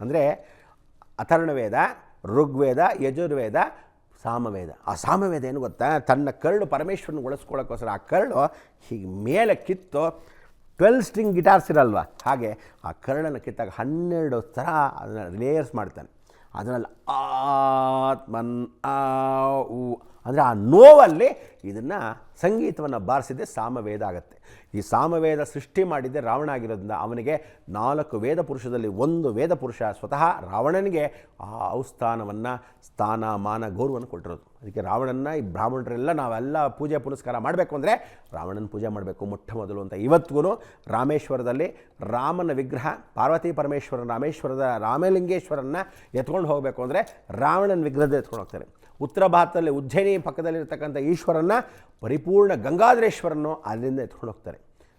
ಅಂದರೆ ಅಥರ್ಣವೇದ, ಋಗ್ವೇದ, ಯಜುರ್ವೇದ, ಸಾಮವೇದ. ಆ ಸಾಮವೇದ ಏನು ಗೊತ್ತಾ? ತನ್ನ ಕರಳು ಪರಮೇಶ್ವರನ ಉಳಿಸ್ಕೊಳ್ಳೋಕ್ಕೋಸ್ಕರ ಆ ಕರಳು ಹೀಗೆ ಮೇಲೆ ಕಿತ್ತು ಟ್ವೆಲ್ ಸ್ಟ್ರಿಂಗ್ ಗಿಟಾರ್ಸ್ ಇರಲ್ವ? ಹಾಗೆ ಆ ಕರಳನ್ನು ಕಿತ್ತಾಗ ಹನ್ನೆರಡು ಥರ ಅದನ್ನು ಲೇಯರ್ಸ್ ಮಾಡ್ತಾನೆ. ಅದರಲ್ಲಿ ಆತ್ಮನ್, ಆ ಅಂದರೆ ಆ ನೋವಲ್ಲಿ ಇದನ್ನು ಸಂಗೀತವನ್ನು ಬಾರಿಸಿದ್ದೆ ಸಾಮವೇದ ಆಗುತ್ತೆ. ಈ ಸಾಮವೇದ ಸೃಷ್ಟಿ ಮಾಡಿದ್ದೆ ರಾವಣ ಆಗಿರೋದ್ರಿಂದ ಅವನಿಗೆ ನಾಲ್ಕು ವೇದ ಪುರುಷದಲ್ಲಿ ಒಂದು ವೇದ ಪುರುಷ ಸ್ವತಃ ರಾವಣನಿಗೆ ಆ ಔಸ್ಥಾನವನ್ನು ಸ್ಥಾನ, ಮಾನ, ಗೌರವವನ್ನು ಕೊಟ್ಟಿರೋದು. ಅದಕ್ಕೆ ರಾವಣನ ಈ ಬ್ರಾಹ್ಮಣರೆಲ್ಲ ನಾವೆಲ್ಲ ಪೂಜೆ, ಪುನಸ್ಕಾರ ಮಾಡಬೇಕು ಅಂದರೆ ರಾವಣನ ಪೂಜೆ ಮಾಡಬೇಕು ಮೊಟ್ಟ ಮೊದಲು ಅಂತ. ಇವತ್ತಿಗೂ ರಾಮೇಶ್ವರದಲ್ಲಿ ರಾಮನ ವಿಗ್ರಹ, ಪಾರ್ವತಿ ಪರಮೇಶ್ವರನ ರಾಮೇಶ್ವರದ ರಾಮಲಿಂಗೇಶ್ವರನ್ನ ಎತ್ಕೊಂಡು ಹೋಗಬೇಕು ಅಂದರೆ ರಾವಣನ ವಿಗ್ರಹದ ಎತ್ಕೊಂಡು ಹೋಗ್ತಾರೆ. ಉತ್ತರ ಭಾರತದಲ್ಲಿ ಉಜ್ಜಯಿನಿ ಪಕ್ಕದಲ್ಲಿರ್ತಕ್ಕಂಥ ಈಶ್ವರನ್ನ, ಪರಿಪೂರ್ಣ ಗಂಗಾಧರೇಶ್ವರನ್ನು ಅಲ್ಲಿಂದ ಎತ್ಕೊಂಡು ಹೋಗ್ತಾರೆ.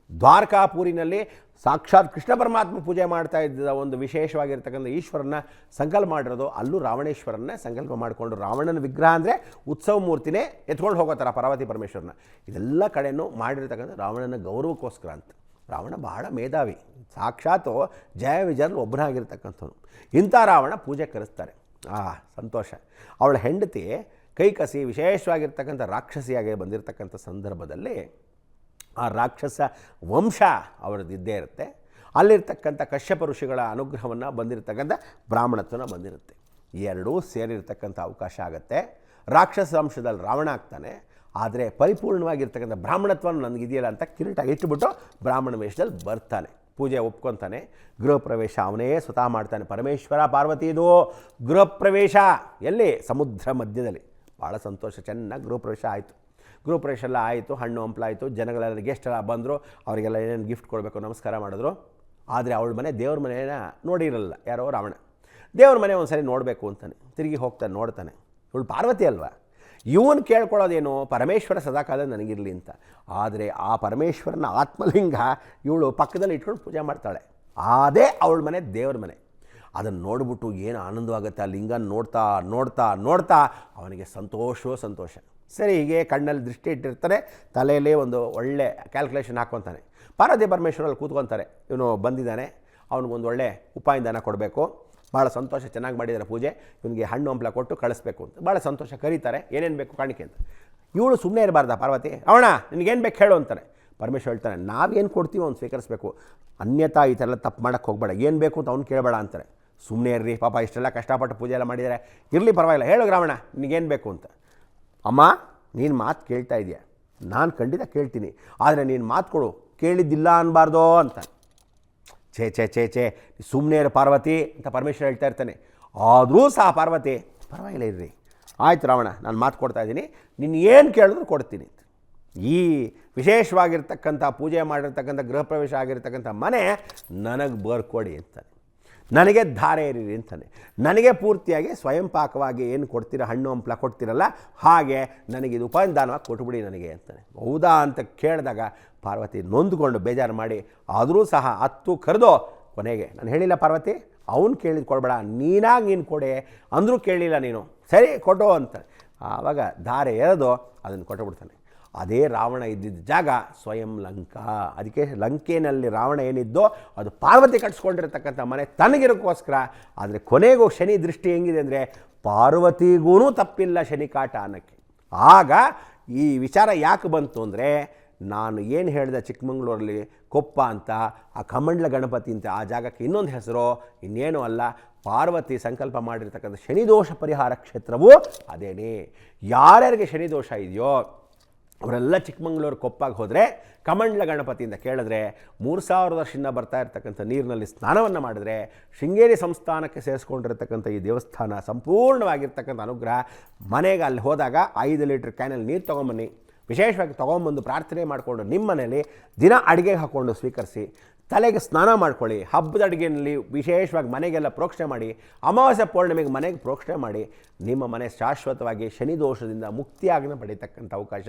ದ್ವಾರಕಾಪುರಿನಲ್ಲಿ ಸಾಕ್ಷಾತ್ ಕೃಷ್ಣ ಪರಮಾತ್ಮ ಪೂಜೆ ಮಾಡ್ತಾ ಇದ್ದ ಒಂದು ವಿಶೇಷವಾಗಿರ್ತಕ್ಕಂಥ ಈಶ್ವರನ್ನ ಸಂಕಲ್ಪ ಮಾಡಿರೋದು, ಅಲ್ಲೂ ರಾವಣೇಶ್ವರನ್ನ ಸಂಕಲ್ಪ ಮಾಡಿಕೊಂಡು ರಾವಣನ ವಿಗ್ರಹ ಅಂದರೆ ಉತ್ಸವ ಮೂರ್ತಿನೇ ಎತ್ಕೊಂಡು ಹೋಗೋ ಥರ ಪಾರ್ವತಿ ಪರಮೇಶ್ವರನ ಇದೆಲ್ಲ ಕಡೆಯೂ ಮಾಡಿರ್ತಕ್ಕಂಥ ರಾವಣನ ಗೌರವಕ್ಕೋಸ್ಕರ ಅಂತ. ರಾವಣ ಬಹಳ ಮೇಧಾವಿ. ಸಾಕ್ಷಾತ್ ಜಯ ವಿಜಯ ಒಬ್ಬರಾಗಿರ್ತಕ್ಕಂಥವ್ರು ಇಂಥ ರಾವಣ ಪೂಜೆ ಕರೆಸ್ತಾರೆ. ಆ, ಸಂತೋಷ. ಅವಳ ಹೆಂಡತಿ ಕೈಕಸಿ ವಿಶೇಷವಾಗಿರ್ತಕ್ಕಂಥ ರಾಕ್ಷಸಿಯಾಗಿ ಬಂದಿರತಕ್ಕಂಥ ಸಂದರ್ಭದಲ್ಲಿ ಆ ರಾಕ್ಷಸ ವಂಶ ಅವರದ್ದಿದ್ದೇ ಇರುತ್ತೆ. ಅಲ್ಲಿರ್ತಕ್ಕಂಥ ಕಶ್ಯಪ ಋಷಿಗಳ ಅನುಗ್ರಹವನ್ನು ಬಂದಿರತಕ್ಕಂಥ ಬ್ರಾಹ್ಮಣತ್ವನ ಬಂದಿರುತ್ತೆ. ಎರಡೂ ಸೇರಿರ್ತಕ್ಕಂಥ ಅವಕಾಶ ಆಗುತ್ತೆ. ರಾಕ್ಷಸ ವಂಶದಲ್ಲಿ ರಾವಣ ಆಗ್ತಾನೆ. ಆದರೆ ಪರಿಪೂರ್ಣವಾಗಿರ್ತಕ್ಕಂಥ ಬ್ರಾಹ್ಮಣತ್ವ ನನಗಿದೆಯಲ್ಲ ಅಂತ ಕಿರೀಟ ಇಟ್ಟುಬಿಟ್ಟು ಬ್ರಾಹ್ಮಣ ವೇಷದಲ್ಲಿ ಬರ್ತಾನೆ. ಪೂಜೆ ಒಪ್ಕೊತಾನೆ. ಗೃಹ ಪ್ರವೇಶ ಅವನೇ ಸ್ವತಃ ಮಾಡ್ತಾನೆ. ಪರಮೇಶ್ವರ ಪಾರ್ವತಿದು ಗೃಹ ಪ್ರವೇಶ. ಎಲ್ಲಿ? ಸಮುದ್ರ ಮಧ್ಯದಲ್ಲಿ. ಭಾಳ ಸಂತೋಷ, ಚೆನ್ನಾಗಿ ಗೃಹ ಪ್ರವೇಶ ಆಯಿತು. ಗೃಹ ಪ್ರವೇಶ ಎಲ್ಲ ಆಯಿತು, ಹಣ್ಣು ಹಂಪಲಾಯಿತು, ಜನಗಳೆಲ್ಲ ಗೆಸ್ಟ್ ಎಲ್ಲ ಬಂದರು. ಅವರಿಗೆಲ್ಲ ಏನೇನು ಗಿಫ್ಟ್ ಕೊಡಬೇಕು, ನಮಸ್ಕಾರ ಮಾಡಿದ್ರು. ಆದರೆ ಅವಳ ಮನೆ ದೇವ್ರ ಮನೆನ ನೋಡಿರಲ್ಲ ಯಾರೋ ರಾವಣ. ದೇವ್ರ ಮನೆ ಒಂದು ಸರಿ ನೋಡಬೇಕು ಅಂತಾನೆ. ತಿರುಗಿ ಹೋಗ್ತಾನೆ, ನೋಡ್ತಾನೆ. ಇವಳು ಪಾರ್ವತಿ ಅಲ್ವಾ? ಇವನು ಕೇಳ್ಕೊಳ್ಳೋದೇನು ಪರಮೇಶ್ವರ ಸದಾಕಾಲ ನನಗಿರಲಿ ಅಂತ. ಆದರೆ ಆ ಪರಮೇಶ್ವರನ ಆತ್ಮಲಿಂಗ ಇವಳು ಪಕ್ಕದಲ್ಲಿ ಇಟ್ಕೊಂಡು ಪೂಜೆ ಮಾಡ್ತಾಳೆ. ಅದೇ ಅವಳ ಮನೆ, ದೇವ್ರ ಮನೆ. ಅದನ್ನು ನೋಡ್ಬಿಟ್ಟು ಏನು ಆನಂದವಾಗುತ್ತೆ ಆ ಲಿಂಗನ ನೋಡ್ತಾ ನೋಡ್ತಾ ನೋಡ್ತಾ ಅವನಿಗೆ ಸಂತೋಷವೋ ಸಂತೋಷ. ಸರಿ, ಹೀಗೆ ಕಣ್ಣಲ್ಲಿ ದೃಷ್ಟಿ ಇಟ್ಟಿರ್ತಾರೆ ತಲೆಯಲ್ಲಿ ಒಂದು ಒಳ್ಳೆ ಕ್ಯಾಲ್ಕುಲೇಷನ್ ಹಾಕ್ಕೊತಾನೆ. ಪಾರ್ವತಿ ಪರಮೇಶ್ವರಲ್ಲಿ ಕೂತ್ಕೊತಾರೆ. ಇವನು ಬಂದಿದ್ದಾನೆ, ಅವನಿಗೊಂದು ಒಳ್ಳೆ ಉಪಾಯದಾನ ಕೊಡಬೇಕು. ಭಾಳ ಸಂತೋಷ ಚೆನ್ನಾಗಿ ಮಾಡಿದ್ದಾರೆ ಪೂಜೆ. ಇವನಿಗೆ ಹಣ್ಣು ಹಂಪ್ಲ ಕೊಟ್ಟು ಕಳಿಸ್ಬೇಕು ಅಂತ. ಭಾಳ ಸಂತೋಷ. ಕರೀತಾರೆ. ಏನೇನು ಬೇಕು ಕಾಣಿಕೆ ಅಂತ. ಇವಳು ಸುಮ್ಮನೆ ಇರಬಾರ್ದ ಪಾರ್ವತಿ? ಅವಣ ನಿನಗೇನು ಬೇಕು ಹೇಳು ಅಂತಾರೆ ಪರಮೇಶ್ವರ್ ಹೇಳ್ತಾನೆ ನಾವೇನು ಕೊಡ್ತೀವಿ ಅವ್ನು ಸ್ವೀಕರಿಸಬೇಕು. ಅನ್ಯತಾ ಈ ಥರ ಎಲ್ಲ ತಪ್ಪು ಮಾಡೋಕ್ಕೆ ಹೋಗಬೇಡ. ಏನು ಬೇಕು ಅಂತ ಅವ್ನು ಕೇಳಬೇಡ ಅಂತಾರೆ. ಸುಮ್ಮನೆ ಇರ್ರಿ, ಪಾಪ ಇಷ್ಟೆಲ್ಲ ಕಷ್ಟಪಟ್ಟು ಪೂಜೆ ಎಲ್ಲ ಮಾಡಿದ್ದಾರೆ ಇರಲಿ ಪರವಾಗಿಲ್ಲ. ಹೇಳು ರಾವಣ ನಿನಗೇನು ಬೇಕು ಅಂತ. ಅಮ್ಮ, ನೀನು ಮಾತು ಕೇಳ್ತಾ ಇದೆಯಾ. ನಾನು ಖಂಡಿತ ಕೇಳ್ತೀನಿ. ಆದರೆ ನೀನು ಮಾತು ಕೊಡು. ಕೇಳಿದ್ದಿಲ್ಲ ಅನ್ನಬಾರ್ದೋ ಅಂತ. ಛೇ ಛೇ ಛೇ ಛೇ. ಸುಮ್ಮನೆ ಇರು ಪಾರ್ವತಿ ಅಂತ ಪರಮೇಶ್ವರ ಹೇಳ್ತಾ ಇರ್ತಾನೆ. ಆದರೂ ಸಹ ಪಾರ್ವತಿ, ಪರವಾಗಿಲ್ಲ ಇರ್ರಿ. ಆಯ್ತು ರಾವಣ, ನಾನು ಮಾತು ಕೊಡ್ತಾ ಇದ್ದೀನಿ. ನೀನು ಏನು ಕೇಳಿದ್ರು ಕೊಡ್ತೀನಿ ಈ ವಿಶೇಷವಾಗಿರ್ತಕ್ಕಂಥ ಪೂಜೆ ಮಾಡಿರ್ತಕ್ಕಂಥ ಗೃಹ ಪ್ರವೇಶ ಆಗಿರ್ತಕ್ಕಂಥ ಮನೆ ನನಗೆ ಬರ್ಕೊಡಿ ಅಂತಾನೆ. ನನಗೆ ಧಾರೆ ಏರಿರಿ ಅಂತಾನೆ. ನನಗೆ ಪೂರ್ತಿಯಾಗಿ ಸ್ವಯಂ ಪಾಕವಾಗಿ ಏನು ಕೊಡ್ತೀರ, ಹಣ್ಣು ಹಂಪ್ಲ ಕೊಡ್ತೀರಲ್ಲ, ಹಾಗೆ ನನಗೆ ಇದು ಉಪಾಯದಾನವಾಗಿ ಕೊಟ್ಬಿಡಿ ನನಗೆ ಅಂತಾನೆ. ಹೌದಾ ಅಂತ ಕೇಳಿದಾಗ ಪಾರ್ವತಿ ನೊಂದುಕೊಂಡು ಬೇಜಾರು ಮಾಡಿ, ಆದರೂ ಸಹ ಹತ್ತು ಕರೆದು ಕೊನೆಗೆ, ನಾನು ಹೇಳಿಲ್ಲ ಪಾರ್ವತಿ, ಅವನು ಕೇಳಿದ ಕೊಡಬೇಡ, ನೀನಾಗಿ ನೀನು ಕೊಡೆ, ಅಂದರೂ ಕೇಳಲಿಲ್ಲ ನೀನು, ಸರಿ ಕೊಡು ಅಂತ. ಆವಾಗ ಧಾರೆ ಎರೆದು ಅದನ್ನು ಕೊಟ್ಟುಬಿಡ್ತಾನೆ ಅದೇ ರಾವಣ ಇದ್ದಿದ್ದ ಜಾಗ ಸ್ವಯಂ ಲಂಕಾ. ಅದಕ್ಕೆ ಲಂಕೆಯಲ್ಲಿ ರಾವಣ ಏನಿದ್ದೋ ಅದು ಪಾರ್ವತಿ ಕಟ್ಸ್ಕೊಂಡಿರ್ತಕ್ಕಂಥ ಮನೆ ತನಗಿರೋಕ್ಕೋಸ್ಕರ. ಆದರೆ ಕೊನೆಗೂ ಶನಿ ದೃಷ್ಟಿ ಹೆಂಗಿದೆ ಅಂದರೆ ಪಾರ್ವತಿಗೂ ತಪ್ಪಿಲ್ಲ ಶನಿ ಕಾಟ ಅನ್ನಕ್ಕೆ. ಆಗ ಈ ವಿಚಾರ ಯಾಕೆ ಬಂತು ಅಂದರೆ ನಾನು ಏನು ಹೇಳಿದೆ ಚಿಕ್ಕಮಂಗ್ಳೂರಲ್ಲಿ ಕೊಪ್ಪ ಅಂತ, ಆ ಕಮಂಡ್ಲ ಗಣಪತಿ ಅಂತ ಆ ಜಾಗಕ್ಕೆ ಇನ್ನೊಂದು ಹೆಸರು, ಇನ್ನೇನು ಅಲ್ಲ, ಪಾರ್ವತಿ ಸಂಕಲ್ಪ ಮಾಡಿರ್ತಕ್ಕಂಥ ಶನಿದೋಷ ಪರಿಹಾರ ಕ್ಷೇತ್ರವೂ ಅದೇನೇ. ಯಾರ್ಯಾರಿಗೆ ಶನಿದೋಷ ಇದೆಯೋ ಅವರೆಲ್ಲ ಚಿಕ್ಕಮಂಗ್ಳೂರು ಕೊಪ್ಪಗೆ ಹೋದರೆ ಕಮಂಡ್ಲ ಗಣಪತಿಯಿಂದ ಕೇಳಿದ್ರೆ ಮೂರು ಸಾವಿರ ವರ್ಷದಿಂದ ಬರ್ತಾ ಇರ್ತಕ್ಕಂಥ ನೀರಿನಲ್ಲಿ ಸ್ನಾನವನ್ನು ಮಾಡಿದ್ರೆ ಶೃಂಗೇರಿ ಸಂಸ್ಥಾನಕ್ಕೆ ಸೇರಿಸ್ಕೊಂಡಿರ್ತಕ್ಕಂಥ ಈ ದೇವಸ್ಥಾನ ಸಂಪೂರ್ಣವಾಗಿರ್ತಕ್ಕಂಥ ಅನುಗ್ರಹ. ಮನೆಗೆ ಅಲ್ಲಿ ಹೋದಾಗ ಐದು ಲೀಟ್ರ್ ಕ್ಯಾನಲ್ಲಿ ನೀರು ತೊಗೊಂಬನ್ನಿ. ವಿಶೇಷವಾಗಿ ತೊಗೊಂಬಂದು ಪ್ರಾರ್ಥನೆ ಮಾಡಿಕೊಂಡು ನಿಮ್ಮ ಮನೆಯಲ್ಲಿ ದಿನ ಅಡುಗೆಗೆ ಹಾಕ್ಕೊಂಡು ಸ್ವೀಕರಿಸಿ. ತಲೆಗೆ ಸ್ನಾನ ಮಾಡ್ಕೊಳ್ಳಿ, ಹಬ್ಬದ ಅಡುಗೆಯಲ್ಲಿ ವಿಶೇಷವಾಗಿ ಮನೆಗೆಲ್ಲ ಪ್ರೋಕ್ಷಣೆ ಮಾಡಿ, ಅಮಾವಾಸ್ಯ ಪೌರ್ಣಿಮೆಗೆ ಮನೆಗೆ ಪ್ರೋಕ್ಷಣೆ ಮಾಡಿ, ನಿಮ್ಮ ಮನೆ ಶಾಶ್ವತವಾಗಿ ಶನಿ ದೋಷದಿಂದ ಮುಕ್ತಿಯಾಗಿನ ಪಡೀತಕ್ಕಂಥ ಅವಕಾಶ.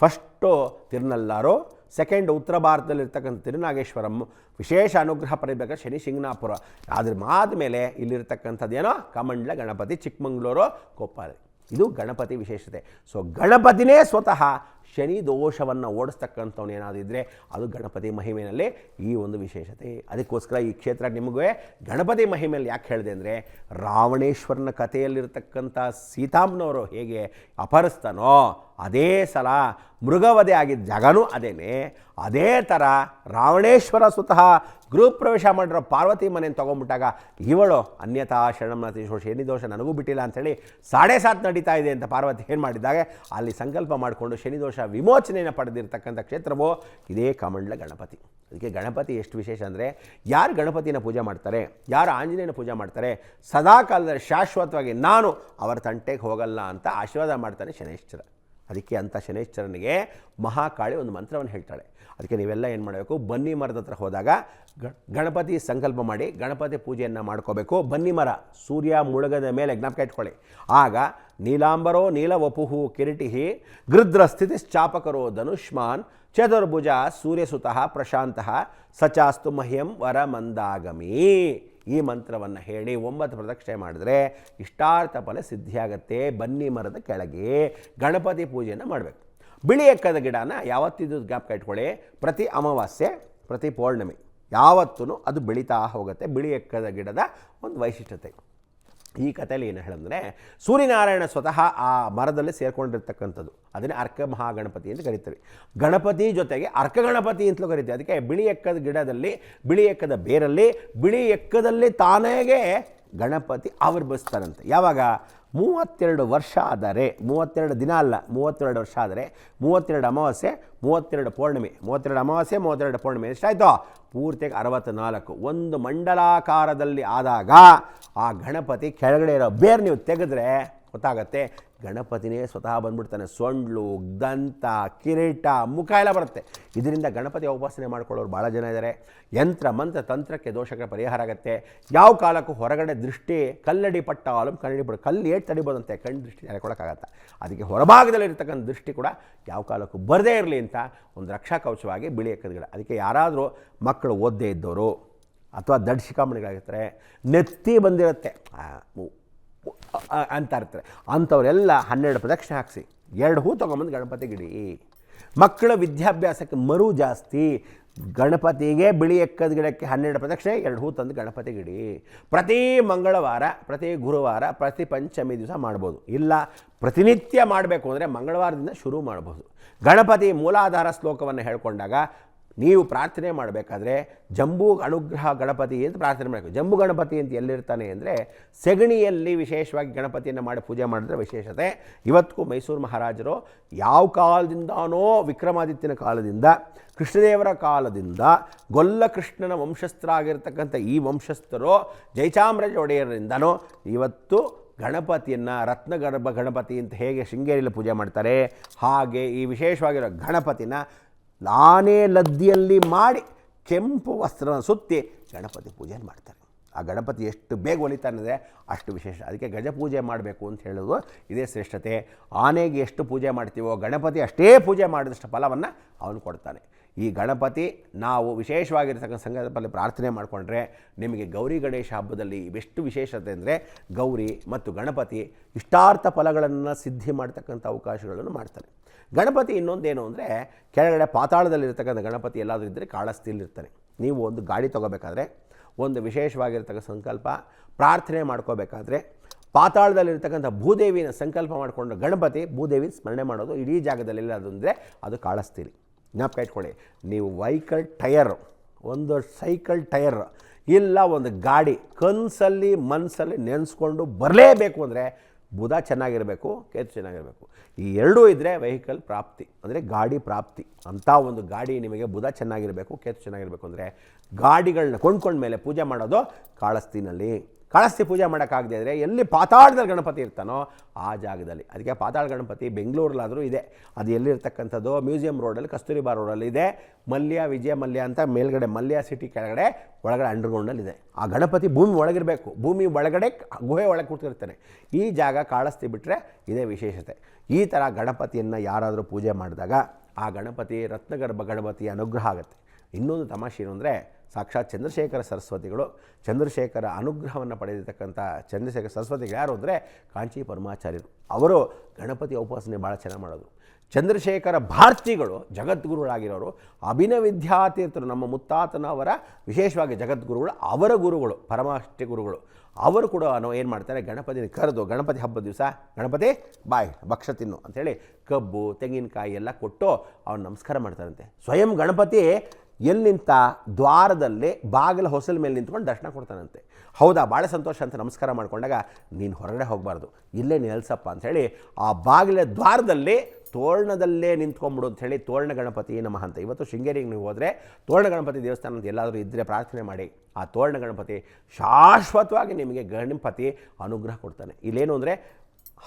ಫಸ್ಟು ತಿರುನಲ್ಲಾರು ಸೆಕೆಂಡ್ ಉತ್ತರ ಭಾರತದಲ್ಲಿರ್ತಕ್ಕಂಥ ತಿರುನಾಗೇಶ್ವರಂ, ವಿಶೇಷ ಅನುಗ್ರಹ ಪಡಿಬೇಕಾದ್ರೆ ಶನಿ ಶಿಂಗನಾಪುರ ಅದ್ರ ಮೇಲೆ ಇಲ್ಲಿರ್ತಕ್ಕಂಥದ್ದೇನೋ ಕಮಂಡ್ಲ, ಗಣಪತಿ, ಚಿಕ್ಕಮಂಗ್ಳೂರು ಕೊಪ್ಪಾಲ ಇದು ಗಣಪತಿ ವಿಶೇಷತೆ. ಸೊ ಗಣಪತಿನೇ ಸ್ವತಃ ಶನಿ ದೋಷವನ್ನು ಓಡಿಸ್ತಕ್ಕಂಥವ್ನು ಏನಾದರೂ ಇದ್ದರೆ ಅದು ಗಣಪತಿ ಮಹಿಮೆಯಲ್ಲಿ ಈ ಒಂದು ವಿಶೇಷತೆ. ಅದಕ್ಕೋಸ್ಕರ ಈ ಕ್ಷೇತ್ರ ನಿಮಗೆ ಗಣಪತಿ ಮಹಿಮೆಯಲ್ಲಿ ಯಾಕೆ ಹೇಳಿದೆ ಅಂದರೆ ರಾವಣೇಶ್ವರನ ಕಥೆಯಲ್ಲಿರ್ತಕ್ಕಂಥ ಸೀತಾಮ್ನವರು ಹೇಗೆ ಅಪಹರಿಸ್ತಾನೋ ಅದೇ ಸಲ ಮೃಗವಧೆ ಆಗಿದ್ದ ಜಾಗನೂ ಅದೇನೆ. ಅದೇ ಥರ ರಾವಣೇಶ್ವರ ಸುತಃ ಗೃಹ ಪ್ರವೇಶ ಮಾಡಿರೋ ಪಾರ್ವತಿ ಮನೆಯನ್ನು ತೊಗೊಂಡ್ಬಿಟ್ಟಾಗ ಇವಳು ಅನ್ಯತಾ ಶರಣಮತಿ ಶನಿ ದೋಷ ನನಗೂ ಬಿಟ್ಟಿಲ್ಲ ಅಂಥೇಳಿ ಸಾಡೆ ಸಾತ್ ನಡೀತಾ ಇದೆ ಅಂತ ಪಾರ್ವತಿ ಏನು ಮಾಡಿದ್ದಾಗೆ ಅಲ್ಲಿ ಸಂಕಲ್ಪ ಮಾಡಿಕೊಂಡು ಶನಿ ದೋಷ ವಿಮೋಚನೆಯನ್ನು ಪಡೆದಿರ್ತಕ್ಕಂಥ ಕ್ಷೇತ್ರವೋ, ಇದೇ ಕಮಂಡ್ಲ ಗಣಪತಿ. ಅದಕ್ಕೆ ಗಣಪತಿ ಎಷ್ಟು ವಿಶೇಷ ಅಂದರೆ, ಯಾರು ಗಣಪತಿನ ಪೂಜೆ ಮಾಡ್ತಾರೆ, ಯಾರು ಆಂಜನೇಯನ ಪೂಜೆ ಮಾಡ್ತಾರೆ ಸದಾ ಕಾಲದಲ್ಲಿ ಶಾಶ್ವತವಾಗಿ ನಾನು ಅವರ ತಂಟೆಗೆ ಹೋಗಲ್ಲ ಅಂತ ಆಶೀರ್ವಾದ ಮಾಡ್ತಾನೆ ಶನೇಶ್ವರ. ಅದಕ್ಕೆ ಅಂಥ ಶನೇಶ್ವರನಿಗೆ ಮಹಾಕಾಳಿ ಒಂದು ಮಂತ್ರವನ್ನು ಹೇಳ್ತಾಳೆ. ಅದಕ್ಕೆ ನೀವೆಲ್ಲ ಏನು ಮಾಡಬೇಕು, ಬನ್ನಿ ಮರದ ಹತ್ರ ಹೋದಾಗ ಗಣಪತಿ ಸಂಕಲ್ಪ ಮಾಡಿ, ಗಣಪತಿ ಪೂಜೆಯನ್ನು ಮಾಡ್ಕೋಬೇಕು. ಬನ್ನಿ ಮರ, ಸೂರ್ಯ ಮುಳುಗದ ಮೇಲೆ ಜ್ಞಾಪಕ ಇಟ್ಕೊಳ್ಳಿ. ಆಗ ನೀಲಾಂಬರೋ ನೀಲವಪುಹು ಕಿರೀಟಿಹಿ ಗೃದ್ರ ಸ್ಥಿತಿಶ್ಚಾಪಕರೋ ಧನುಷ್ಮಾನ್ ಚತುರ್ಭುಜ ಸೂರ್ಯಸುತಃ ಪ್ರಶಾಂತಃ ಸಚಾಸ್ತು ಮಹ್ಯಂ ವರ ಮಂದಾಗಮಿ ಈ ಮಂತ್ರವನ್ನು ಹೇಳಿ ಒಂಬತ್ತು ಪ್ರದಕ್ಷಿಣೆ ಮಾಡಿದ್ರೆ ಇಷ್ಟಾರ್ಥ ಫಲ ಸಿದ್ಧಿಯಾಗತ್ತೆ. ಬನ್ನಿ ಮರದ ಕೆಳಗೆ ಗಣಪತಿ ಪೂಜೆಯನ್ನು ಮಾಡಬೇಕು. ಬಿಳಿ ಎಕ್ಕದ ಗಿಡನ ಯಾವತ್ತಿದ್ದು ಜ್ಞಾಪಕ ಇಟ್ಕೊಳ್ಳಿ. ಪ್ರತಿ ಅಮಾವಾಸ್ಯೆ, ಪ್ರತಿ ಪೌರ್ಣಮಿ ಯಾವತ್ತೂ ಅದು ಬೆಳೀತಾ ಹೋಗುತ್ತೆ. ಬಿಳಿ ಎಕ್ಕದ ಗಿಡದ ಒಂದು ವೈಶಿಷ್ಟ್ಯತೆ. ಈ ಕಥೆಯಲ್ಲಿ ಏನು ಹೇಳಂದರೆ, ಸೂರ್ಯನಾರಾಯಣ ಸ್ವತಃ ಆ ಮರದಲ್ಲಿ ಸೇರ್ಕೊಂಡಿರ್ತಕ್ಕಂಥದ್ದು. ಅದನ್ನೇ ಅರ್ಕ ಮಹಾಗಣಪತಿ ಅಂತ ಕರಿತೀವಿ. ಗಣಪತಿ ಜೊತೆಗೆ ಅರ್ಕ ಗಣಪತಿ ಅಂತಲೂ ಕರಿತೀವಿ. ಅದಕ್ಕೆ ಬಿಳಿ ಎಕ್ಕದ ಗಿಡದಲ್ಲಿ, ಬಿಳಿ ಎಕ್ಕದ ಬೇರಲ್ಲಿ, ಬಿಳಿ ಎಕ್ಕದಲ್ಲಿ ತಾನೇಗೆ ಗಣಪತಿ ಆವಿರ್ಭವಿಸ್ತಾರಂತೆ. ಯಾವಾಗ? ಮೂವತ್ತೆರಡು ವರ್ಷ ಆದರೆ, ಮೂವತ್ತೆರಡು ದಿನ ಅಲ್ಲ, ಮೂವತ್ತೆರಡು ವರ್ಷ ಆದರೆ, ಮೂವತ್ತೆರಡು ಅಮಾವಾಸ್ಯೆ, ಮೂವತ್ತೆರಡು ಪೌರ್ಣಿಮೆ. ಮೂವತ್ತೆರಡು ಅಮಾವಾಸ್ಯೆ, ಮೂವತ್ತೆರಡು ಪೌರ್ಣಿಮೆ. ಎಷ್ಟಾಯಿತು? ಪೂರ್ತಿಯಾಗಿ ಅರವತ್ತ್ನಾಲ್ಕು ಒಂದು ಮಂಡಲಾಕಾರದಲ್ಲಿ ಆದಾಗ ಆ ಗಣಪತಿ ಕೆಳಗಡೆ ಇರೋ ಬೇರ್ ನೀವು ತೆಗೆದ್ರೆ ಗೊತ್ತಾಗತ್ತೆ. ಗಣಪತಿನೇ ಸ್ವತಃ ಬಂದ್ಬಿಡ್ತಾನೆ. ಸೊಂಡ್ಲು, ದಂತ, ಕಿರೀಟ, ಮುಖ ಎಲ್ಲ ಬರುತ್ತೆ. ಇದರಿಂದ ಗಣಪತಿ ಉಪಾಸನೆ ಮಾಡ್ಕೊಳ್ಳೋರು ಭಾಳ ಜನ ಇದ್ದಾರೆ ಯಂತ್ರ, ಮಂತ್ರ, ತಂತ್ರಕ್ಕೆ ದೋಷಗಳ ಪರಿಹಾರ ಆಗುತ್ತೆ. ಯಾವ ಕಾಲಕ್ಕೂ ಹೊರಗಡೆ ದೃಷ್ಟಿ ಕಲ್ಲಡಿ ಪಟ್ಟಾಲು ಕನ್ನಡಿ ಬಿಡು ಕಲ್ಲು ಏಟ್ ತಡಿಬೋದಂತೆ. ಕಣ್ಣು ದೃಷ್ಟಿ ಹೇಳ್ಕೊಳಕ್ಕಾಗತ್ತೆ ಅದಕ್ಕೆ ಹೊರಭಾಗದಲ್ಲಿರ್ತಕ್ಕಂಥ ದೃಷ್ಟಿ ಕೂಡ ಯಾವ ಕಾಲಕ್ಕೂ ಬರದೇ ಇರಲಿ ಅಂತ ಒಂದು ರಕ್ಷಾ ಕವಚವಾಗಿ ಬಿಳಿ ಅದಕ್ಕೆ ಯಾರಾದರೂ ಮಕ್ಕಳು ಓದದೇ ಇದ್ದವರು ಅಥವಾ ದಡ್ ಶಿಖಾಮಣಿಗಳಾಗಿರ್ತಾರೆ, ನೆತ್ತಿ ಬಂದಿರುತ್ತೆ. ಅಂತ ಇರ್ತಾರೆ ಅಂಥವರೆಲ್ಲ ಹನ್ನೆರಡು ಪ್ರದಕ್ಷಿಣೆ ಹಾಕಿಸಿ. ಎರಡು ಹೂ ತೊಗೊಂಬಂದು ಗಣಪತಿ ಗಿಡಿ ಮಕ್ಕಳ ವಿದ್ಯಾಭ್ಯಾಸಕ್ಕೆ ಮರು ಜಾಸ್ತಿ. ಗಣಪತಿಗೆ ಬಿಳಿ ಎಕ್ಕದ ಗಿಡಕ್ಕೆ ಹನ್ನೆರಡು ಪ್ರದಕ್ಷಿಣೆ, ಎರಡು ಹೂ ತಂದು ಗಣಪತಿ ಗಿಡಿ ಪ್ರತಿ ಮಂಗಳವಾರ, ಪ್ರತಿ ಗುರುವಾರ, ಪ್ರತಿ ಪಂಚಮಿ ದಿವಸ ಮಾಡ್ಬೋದು. ಇಲ್ಲ, ಪ್ರತಿನಿತ್ಯ ಮಾಡಬೇಕು ಅಂದರೆ ಮಂಗಳವಾರದಿಂದ ಶುರು ಮಾಡ್ಬೋದು. ಗಣಪತಿ ಮೂಲಾಧಾರ ಶ್ಲೋಕವನ್ನು ಹೇಳ್ಕೊಂಡಾಗ ನೀವು ಪ್ರಾರ್ಥನೆ ಮಾಡಬೇಕಾದ್ರೆ ಜಂಬೂ ಅನುಗ್ರಹ ಗಣಪತಿ ಅಂತ ಪ್ರಾರ್ಥನೆ ಮಾಡಬೇಕು. ಜಂಬೂ ಗಣಪತಿ ಅಂತ ಎಲ್ಲಿರ್ತಾನೆ ಅಂದರೆ ಸೆಗಣಿಯಲ್ಲಿ ವಿಶೇಷವಾಗಿ ಗಣಪತಿಯನ್ನು ಮಾಡಿ ಪೂಜೆ ಮಾಡಿದ್ರೆ ವಿಶೇಷತೆ. ಇವತ್ತಿಗೂ ಮೈಸೂರು ಮಹಾರಾಜರು ಯಾವ ಕಾಲದಿಂದಾನೋ ವಿಕ್ರಮಾದಿತ್ಯನ ಕಾಲದಿಂದ, ಕೃಷ್ಣದೇವರ ಕಾಲದಿಂದ ಗೊಲ್ಲ ಕೃಷ್ಣನ ವಂಶಸ್ಥರಾಗಿರ್ತಕ್ಕಂಥ ಈ ವಂಶಸ್ಥರು ಜಯಚಾಮರಾಜ ಒಡೆಯರಿಂದನೋ ಇವತ್ತು ಗಣಪತಿಯನ್ನು ರತ್ನಗರ್ಭ ಗಣಪತಿ ಅಂತ ಹೇಗೆ ಶೃಂಗೇರಿಯಲ್ಲಿ ಪೂಜೆ ಮಾಡ್ತಾರೆ, ಹಾಗೆ ಈ ವಿಶೇಷವಾಗಿರೋ ಗಣಪತಿನ ಆನೆ ಲದ್ದಿಯಲ್ಲಿ ಮಾಡಿ ಕೆಂಪು ವಸ್ತ್ರನ ಸುತ್ತಿ ಗಣಪತಿ ಪೂಜೆ ಮಾಡ್ತಾರೆ. ಆ ಗಣಪತಿ ಎಷ್ಟು ಬೇಗ ಒಲಿತಾನಿದೆ ಅಷ್ಟು ವಿಶೇಷ. ಅದಕ್ಕೆ ಗಜ ಪೂಜೆ ಮಾಡಬೇಕು ಅಂತ ಹೇಳೋದು ಇದೇ ಶ್ರೇಷ್ಠತೆ. ಆನೆಗೆ ಎಷ್ಟು ಪೂಜೆ ಮಾಡ್ತೀವೋ ಗಣಪತಿ ಅಷ್ಟೇ ಪೂಜೆ ಮಾಡಿದಷ್ಟು ಫಲವನ್ನು ಅವನು ಕೊಡ್ತಾನೆ. ಈ ಗಣಪತಿ ನಾವು ವಿಶೇಷವಾಗಿರ್ತಕ್ಕಂಥ ಸಂದರ್ಭದಲ್ಲಿ ಪ್ರಾರ್ಥನೆ ಮಾಡಿಕೊಂಡ್ರೆ ನಿಮಗೆ ಗೌರಿ ಗಣೇಶ ಹಬ್ಬದಲ್ಲಿ ಎಷ್ಟು ವಿಶೇಷತೆ ಅಂದರೆ ಗೌರಿ ಮತ್ತು ಗಣಪತಿ ಇಷ್ಟಾರ್ಥ ಫಲಗಳನ್ನು ಸಿದ್ಧಿ ಮಾಡ್ತಕ್ಕಂಥ ಅವಕಾಶಗಳನ್ನು ಮಾಡ್ತಾರೆ. ಗಣಪತಿ ಇನ್ನೊಂದೇನು ಅಂದರೆ ಕೆಳಗಡೆ ಪಾತಾಳದಲ್ಲಿರ್ತಕ್ಕಂಥ ಗಣಪತಿ ಎಲ್ಲಾದರೂ ಇದ್ದರೆ ಕಾಳಸ್ತಿಲಿರ್ತಾನೆ ನೀವು ಒಂದು ಗಾಡಿ ತೊಗೋಬೇಕಾದ್ರೆ, ಒಂದು ವಿಶೇಷವಾಗಿರ್ತಕ್ಕಂಥ ಸಂಕಲ್ಪ, ಪ್ರಾರ್ಥನೆ ಮಾಡ್ಕೋಬೇಕಾದ್ರೆ ಪಾತಾಳದಲ್ಲಿರ್ತಕ್ಕಂಥ ಭೂದೇವಿನ ಸಂಕಲ್ಪ ಮಾಡಿಕೊಂಡು ಗಣಪತಿ ಭೂದೇವಿ ಸ್ಮರಣೆ ಮಾಡೋದು ಇಡೀ ಜಾಗದಲ್ಲಿ ಅದು ಅಂದರೆ ಅದು ಕಾಳಸ್ತೀರಿ. ಜ್ಞಾಪಕ ಇಟ್ಕೊಳ್ಳಿ. ನೀವು ವೈಕಲ್ ಟಯರ್ ಒಂದು ಸೈಕಲ್ ಟಯರ್ ಇಲ್ಲ ಒಂದು ಗಾಡಿ ಕನಸಲ್ಲಿ ಮನಸ್ಸಲ್ಲಿ ನೆನೆಸ್ಕೊಂಡು ಬರಲೇಬೇಕು ಅಂದರೆ ಬುಧ ಚೆನ್ನಾಗಿರಬೇಕು, ಕೇತು ಚೆನ್ನಾಗಿರಬೇಕು. ಈ ಎರಡೂ ಇದ್ದರೆ ವೆಹಿಕಲ್ ಪ್ರಾಪ್ತಿ, ಅಂದರೆ ಗಾಡಿ ಪ್ರಾಪ್ತಿ. ಅಂಥ ಒಂದು ಗಾಡಿ ನಿಮಗೆ ಬುಧ ಚೆನ್ನಾಗಿರಬೇಕು, ಕೇತು ಚೆನ್ನಾಗಿರಬೇಕು ಅಂದರೆ ಗಾಡಿಗಳನ್ನ ಕೊಂಡ್ಕೊಂಡ್ಮೇಲೆ ಪೂಜೆ ಮಾಡೋದು ಕಾಳಸ್ತಿನಲ್ಲಿ. ಕಾಳಸ್ತಿ ಪೂಜೆ ಮಾಡೋಕ್ಕಾಗದೇ ಇದ್ದರೆ ಎಲ್ಲಿ ಪಾತಾಳದಲ್ಲಿ ಗಣಪತಿ ಇರ್ತಾನೋ ಆ ಜಾಗದಲ್ಲಿ. ಅದಕ್ಕೆ ಪಾತಾಳ ಗಣಪತಿ ಬೆಂಗಳೂರಲ್ಲಾದರೂ ಇದೆ. ಅದು ಎಲ್ಲಿರ್ತಕ್ಕಂಥದ್ದು? ಮ್ಯೂಸಿಯಂ ರೋಡಲ್ಲಿ ಕಸ್ತೂರಿಬಾ ರೋಡಲ್ಲಿ ಇದೆ. ಮಲ್ಯ ವಿಜಯ ಮಲ್ಯ ಅಂತ ಮೇಲ್ಗಡೆ, ಮಲ್ಯ ಸಿಟಿ ಕೆಳಗಡೆ, ಒಳಗಡೆ ಅಂಡರ್ಗ್ರೌಂಡಲ್ಲಿದೆ ಆ ಗಣಪತಿ ಭೂಮಿ ಒಳಗಿರಬೇಕು. ಭೂಮಿ ಒಳಗಡೆ ಗುಹೆ ಒಳಗೆ ಕೂತಿರ್ತಾನೆ ಈ ಜಾಗ ಕಾಳಸ್ತಿ ಬಿಟ್ಟರೆ ಇದೇ ವಿಶೇಷತೆ. ಈ ಥರ ಗಣಪತಿಯನ್ನು ಯಾರಾದರೂ ಪೂಜೆ ಮಾಡಿದಾಗ ಆ ಗಣಪತಿ ರತ್ನಗರ್ಭ ಗಣಪತಿಯ ಅನುಗ್ರಹ ಆಗುತ್ತೆ. ಇನ್ನೊಂದು ತಮಾಷೆ ಏನು ಅಂದರೆ ಸಾಕ್ಷಾತ್ ಚಂದ್ರಶೇಖರ ಸರಸ್ವತಿಗಳು ಚಂದ್ರಶೇಖರ ಅನುಗ್ರಹವನ್ನು ಪಡೆದಿರ್ತಕ್ಕಂಥ ಚಂದ್ರಶೇಖರ ಸರಸ್ವತಿಗಳು ಯಾರು ಅಂದರೆ ಕಾಂಚಿ ಪರಮಾಚಾರ್ಯರು. ಅವರು ಗಣಪತಿ ಉಪಾಸನೆ ಭಾಳ ಚೆನ್ನಾಗಿ ಮಾಡೋದು ಚಂದ್ರಶೇಖರ ಭಾರತಿಗಳು ಜಗದ್ಗುರುಗಳಾಗಿರೋರು ಅಭಿನವಿದ್ಯಾತೀರ್ಥರು ನಮ್ಮ ಮುತ್ತಾತನವರ ವಿಶೇಷವಾಗಿ ಜಗದ್ಗುರುಗಳು, ಅವರ ಗುರುಗಳು ಪರಮಾಷ್ಟಿ ಗುರುಗಳು. ಅವರು ಕೂಡ ಏನು ಮಾಡ್ತಾರೆ, ಗಣಪತಿನ ಕರೆದು ಗಣಪತಿ ಹಬ್ಬದ ದಿವಸ, ಗಣಪತಿ ಬಾಯ್ ಭಕ್ಷ ತಿನ್ನು ಅಂಥೇಳಿ ಕಬ್ಬು, ತೆಂಗಿನಕಾಯಿ ಎಲ್ಲ ಕೊಟ್ಟು ಅವ್ನು ನಮಸ್ಕಾರ ಮಾಡ್ತಾರಂತೆ. ಸ್ವಯಂ ಗಣಪತಿ ಎಲ್ಲಿ ನಿಂತ ದ್ವಾರದಲ್ಲಿ ಬಾಗಿಲ ಹೊಸಲ ಮೇಲೆ ನಿಂತ್ಕೊಂಡು ದರ್ಶನ ಕೊಡ್ತಾನಂತೆ. ಹೌದಾ ಭಾಳ ಸಂತೋಷ ಅಂತ ನಮಸ್ಕಾರ ಮಾಡಿಕೊಂಡಾಗ ನೀನು ಹೊರಗಡೆ ಹೋಗಬಾರ್ದು. ಇಲ್ಲೇ ನಿಲ್ಸಪ್ಪ ಅಂಥೇಳಿ ಆ ಬಾಗಿಲ ದ್ವಾರದಲ್ಲಿ ತೋರಣದಲ್ಲೇ ನಿಂತ್ಕೊಂಬಿಡು ಅಂತ ಹೇಳಿ ತೋರಣ ಗಣಪತಿ ನಮಃ ಅಂತ. ಇವತ್ತು ಶೃಂಗೇರಿಗೆ ನೀವು ಹೋದರೆ ತೋರಣ ಗಣಪತಿ ದೇವಸ್ಥಾನ ಎಲ್ಲಾದರೂ ಇದ್ದರೆ ಪ್ರಾರ್ಥನೆ ಮಾಡಿ. ಆ ತೋರಣ ಗಣಪತಿ ಶಾಶ್ವತವಾಗಿ ನಿಮಗೆ ಗಣಪತಿ ಅನುಗ್ರಹ ಕೊಡ್ತಾನೆ. ಇಲ್ಲೇನು ಅಂದರೆ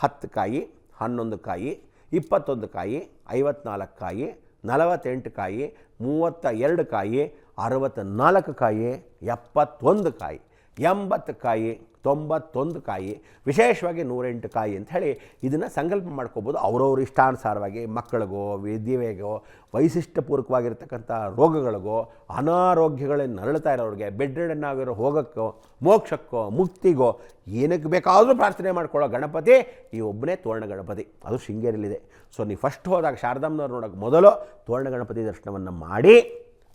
ಹತ್ತು ಕಾಯಿ, ಹನ್ನೊಂದು ಕಾಯಿ, ಇಪ್ಪತ್ತೊಂದು ಕಾಯಿ, ಐವತ್ನಾಲ್ಕು ಕಾಯಿ ನಲವತ್ತೆಂಟು ಕಾಯಿ ಮೂವತ್ತ ಎರಡು ಕಾಯಿ ಅರವತ್ತ ನಾಲ್ಕು ಕಾಯಿ ಎಪ್ಪತ್ತೊಂದು ಕಾಯಿ ಎಂಬತ್ತು ಕಾಯಿ. ತೊಂಬತ್ತೊಂದು ಕಾಯಿ, ವಿಶೇಷವಾಗಿ ನೂರೆಂಟು ಕಾಯಿ ಅಂತ ಹೇಳಿ ಇದನ್ನು ಸಂಕಲ್ಪ ಮಾಡ್ಕೋಬೋದು. ಅವ್ರವ್ರ ಇಷ್ಟಾನುಸಾರವಾಗಿ ಮಕ್ಕಳಿಗೋ, ವಿದ್ಯೆಗೋ, ವೈಶಿಷ್ಟ್ಯಪೂರ್ವಕವಾಗಿರ್ತಕ್ಕಂಥ ರೋಗಗಳಿಗೋ ಅನಾರೋಗ್ಯಗಳನ್ನು ನರಳುತ್ತಾ ಇರೋರಿಗೆ ಬೆಡ್ ಆಗಿರೋ ಹೋಗೋಕ್ಕೋ, ಮೋಕ್ಷಕ್ಕೋ, ಮುಕ್ತಿಗೋ, ಏನಕ್ಕೆ ಬೇಕಾದರೂ ಪ್ರಾರ್ಥನೆ ಮಾಡ್ಕೊಳ್ಳೋ ಗಣಪತಿ, ಈ ಒಬ್ಬನೇ ತೋರಣ ಗಣಪತಿ. ಅದು ಶೃಂಗೇರಿಲಿದೆ ಸೊ ನೀವು ಫಸ್ಟ್ ಹೋದಾಗ ಶಾರದಾಮ್ನವ್ರು ನೋಡೋಕೆ ಮೊದಲು ತೋರಣ ಗಣಪತಿ ದರ್ಶನವನ್ನು ಮಾಡಿ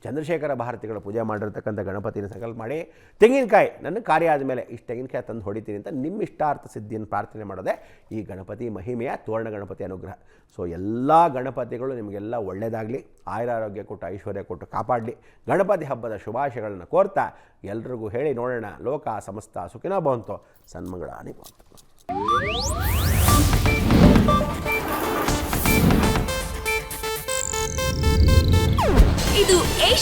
ಚಂದ್ರಶೇಖರ ಭಾರತಿಗಳ ಪೂಜೆ ಮಾಡಿರ್ತಕ್ಕಂಥ ಗಣಪತಿನ ಸಂಕಲ್ಪ ಮಾಡಿ ತೆಂಗಿನಕಾಯಿ, ನನ್ನ ಕಾರ್ಯ ಆದಮೇಲೆ ಇಷ್ಟು ತೆಂಗಿನಕಾಯಿ ತಂದು ಹೊಡಿತೀನಿ ಅಂತ ನಿಮ್ಮ ಇಷ್ಟಾರ್ಥ ಸಿದ್ಧಿಯನ್ನು ಪ್ರಾರ್ಥನೆ ಮಾಡೋದೇ ಈ ಗಣಪತಿ ಮಹಿಮೆಯ ತೋರಣ ಗಣಪತಿ ಅನುಗ್ರಹ. ಸೊ ಎಲ್ಲ ಗಣಪತಿಗಳು ನಿಮಗೆಲ್ಲ ಒಳ್ಳೆಯದಾಗಲಿ ಆಯುರಾರೋಗ್ಯ ಕೊಟ್ಟು, ಐಶ್ವರ್ಯ ಕೊಟ್ಟು ಕಾಪಾಡಲಿ, ಗಣಪತಿ ಹಬ್ಬದ ಶುಭಾಶಯಗಳನ್ನು ಕೋರ್ತಾ ಎಲ್ರಿಗೂ ಹೇಳಿ ನೋಡೋಣ. ಲೋಕ ಸಮಸ್ತ ಸುಖಿನ ಬಂತು ಸನ್ಮಗಳಾನಿ ಬಂತು